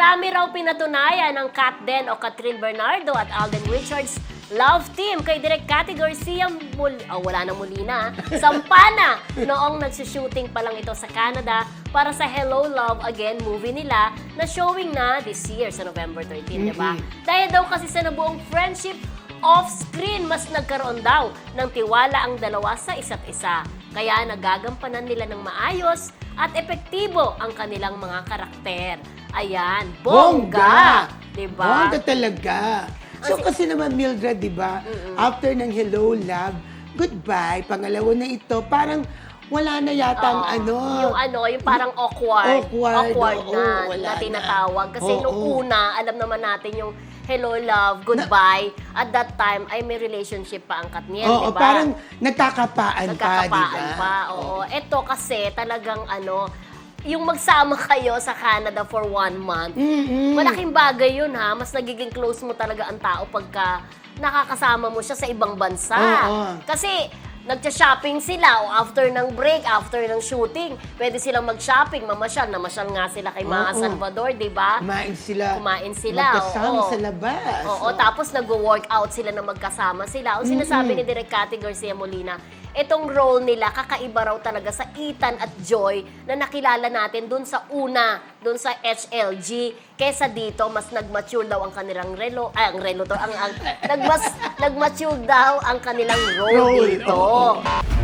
Marami raw pinatunayan ng Kat Den o Catherine Bernardo at Alden Richards love team kay Direk Cathy Garcia Mul oh, wala na muli na, Sampana noong nagsushooting pa lang ito sa Canada para sa Hello Love Again movie nila na showing na this year sa November 13, di ba? Dahil daw kasi sa nabuong friendship off-screen, mas nagkaroon daw ng tiwala ang dalawa sa isa't isa. Kaya nagagampanan nila ng maayos at epektibo ang kanilang mga karakter. Ayan, bongga! Diba? Bongga talaga. So Kasi- kasi naman Mildred, di ba? After ng Hello Love, goodbye, pangalawa na ito, parang wala na yatang Oo. ano. Yung ano, yung parang awkward. Awkward, oo, na, wala na na. tinatawag. Kasi Oo. nung una, alam naman natin yung hello, love, goodbye. At that time, ay may relationship pa ang Katniel, Oo, di ba? parang nagkakapaan pa, di ba? Nagkakapaan pa, oo. Ito kasi talagang ano, yung magsama kayo sa Canada for one month, Mm-mm. malaking bagay yun ha. Mas nagiging close mo talaga ang tao pagka nakakasama mo siya sa ibang bansa. Oo. Kasi nagcha-shopping sila o after ng break, after ng shooting, pwede silang mag-shopping, mamasyal. Namasyal nga sila kay Mga Oo. Salvador, di ba? Kumain sila. Kumain sila, Magkasama oo. sa labas. Oo, tapos nag-workout sila na magkasama sila. Ang sinasabi ni Direk Cathy Garcia Molina, itong role nila, kakaiba raw talaga sa Ethan at Joy na nakilala natin dun sa una, dun sa HLG. Kesa dito, mas nag-mature daw ang kanilang relo, ay, ang relo to, ang, ang nagmas, nag-mature daw ang kanilang role, Role, dito. oo.